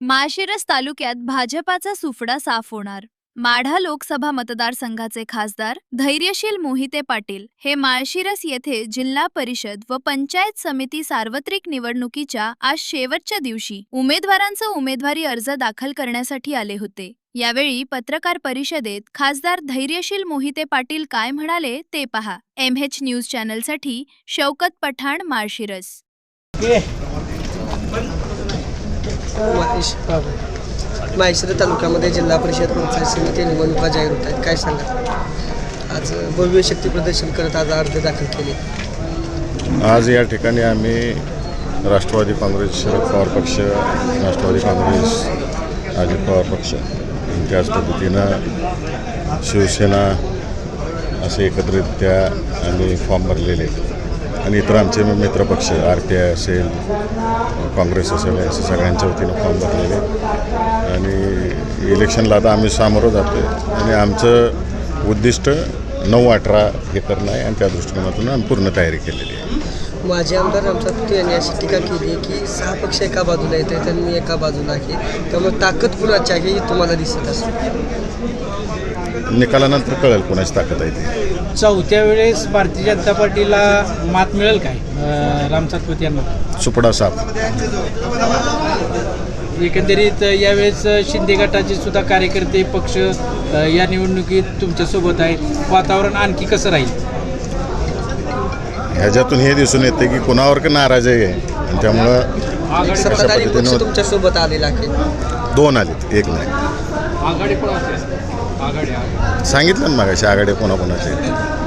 माळशिरस तालुक्यात भाजपाचा सुफडा साफ होणार. माढा लोकसभा मतदारसंघाचे खासदार धैर्यशील मोहिते पाटील हे माळशिरस येथे जिल्हा परिषद व पंचायत समिती सार्वत्रिक निवडणुकीच्या आज शेवटच्या दिवशी उमेदवारांचा उमेदवारी अर्ज दाखल करण्यासाठी आले होते. यावेळी पत्रकार परिषदेत खासदार धैर्यशील मोहिते पाटील काय म्हणाले ते पहा. एम एच न्यूज चॅनलसाठी शौकत पठाण माळशिरस. माहेश्वर तालुक्यामध्ये जिल्हा परिषद पंचायत समिती निवडणुका जाहीर होत आहेत. काय सांगा आज भव्य शक्ती प्रदर्शन करत आज अर्ज दाखल केले. आज या ठिकाणी आम्ही राष्ट्रवादी काँग्रेस शरद पवार पक्ष राष्ट्रवादी काँग्रेस अजित पवार पक्ष त्याच पद्धतीनं शिवसेना असे एकत्रितरित्या आम्ही फॉर्म भरलेले आहेत. आणि इतर आमचे मित्रपक्ष आर पी आय असेल काँग्रेस असेल असे सगळ्यांच्या वतीनं फॉर्म भरलेले. आणि इलेक्शनला आता आम्ही सामोरं जातो आहे आणि आमचं उद्दिष्ट नऊ अठरा हे करणं आहे आणि त्या दृष्टिकोनातून आम्ही पूर्ण तयारी केलेली आहे. माझे आमदार रामसाहेब यांनी अशी टीका केली की सहा पक्ष एका बाजूला येत आहेत आणि मी एका बाजूला आहे. त्यामुळे ताकद कुणाची आहे ही तुम्हाला दिसत असेल निकालानंतर कळेल कोणाची ताकद आहे ती. चौथ्या वेळेस भारतीय जनता पार्टीला मात मिळेल काय? अं, राम सातपुते यांना? सुपडा साप. एकंदरीत यावेळेस शिंदे गटाचे सुद्धा कार्यकर्ते पक्ष अं, या निवडणुकीत तुमच्यासोबत आहे वातावरण आणखी कसं राहील? ह्याच्यातून हे दिसून येते की कुणावर का नाराजी आहे? आणि त्यामुळं आघाडी सत्ताधारी पक्ष पद्धतीनं- तुमच्यासोबत आलेला आहे. दोन आलेत एक नाही. आघाडी पण सांगितलं ना मग आघाडी कोणाकोणाचे?